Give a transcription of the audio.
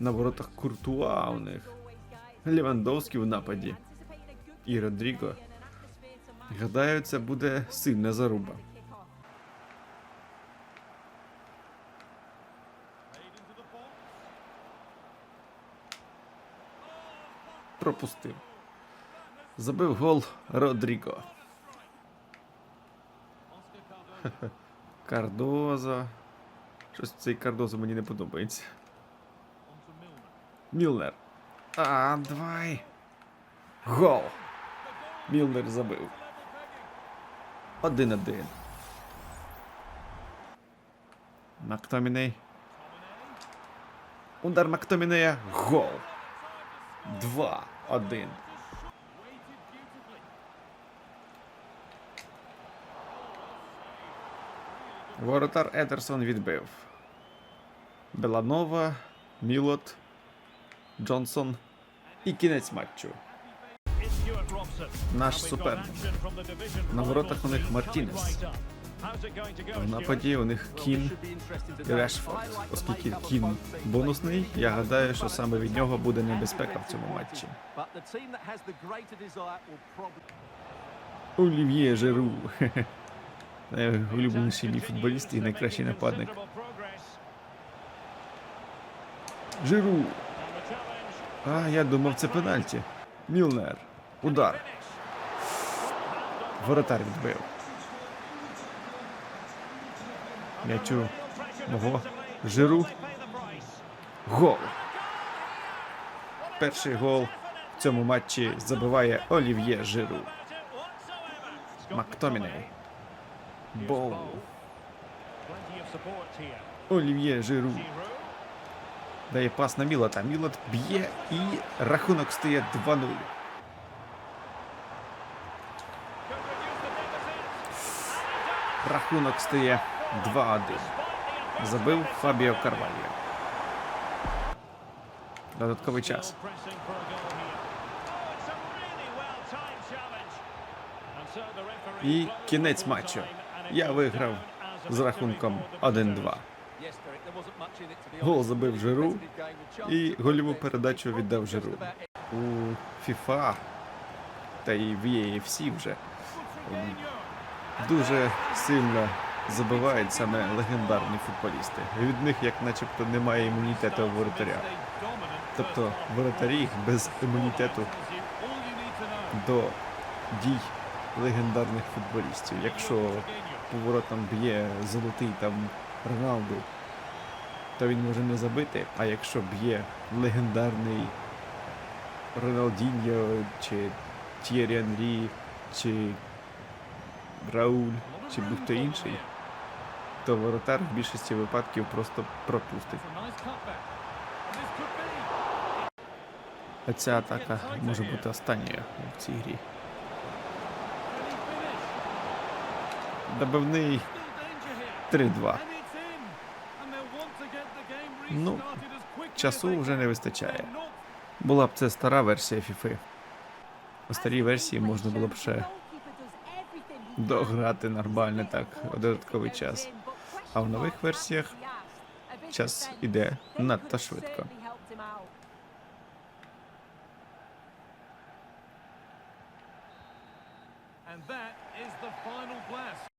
На воротах Куртуа у них. Лівандовський в нападі. І Родріго. Гадаю, це буде сильна заруба. Пропустив. Забив гол Родріго. Кардоза. Щось цей Кардоза мені не подобається. Мілнер. А, давай. Гол. Мілнер забив. Один-один. Мактоміней. Удар Мактомінея. Гол. Два-один. Воротар Едерсон відбив. Беланова, Мілот, Джонсон і кінець матчу. Наш суперник. На воротах у них Мартінес. В нападі у них Кін і Решфорд. Оскільки Кін бонусний, я гадаю, що саме від нього буде небезпека в цьому матчі. Олів'є Жеру. Найулюбленіший мій футболіст і найкращий нападник. Жиру. А, я думав, це пенальті. Мілнер. Удар. Воротар відбив. М'ячу мого Жиру. Гол. Перший гол в цьому матчі забиває Олів'є Жиру. Мактоміней. Боу. Олів'є Жиру. Дає пас на Мілота. Мілот б'є і рахунок стає 2-0. Рахунок стає 2-1. Забив Фабіо Карвальо. Додатковий час. І кінець матчу. Я виграв з рахунком 1-2. Гол забив Жиру і гольову передачу віддав Жиру. У FIFA та і в EFC вже дуже сильно забивають саме легендарні футболісти. Від них як начебто немає імунітету у воротаря. Тобто воротарі без імунітету до дій легендарних футболістів. Якщо по воротам б'є золотий там Роналду, то він може не забити. А якщо б'є легендарний Роналдіньо, чи Т'єрі Анрі, чи Рауль, чи будь-хто інший, то воротар в більшості випадків просто пропустить. А ця атака може бути останньою в цій грі. Добивний 3-2. Ну, часу вже не вистачає. Була б це стара версія FIFA. У старій версії можна було б ще дограти нормально так у додатковий час. А в нових версіях час іде надто швидко.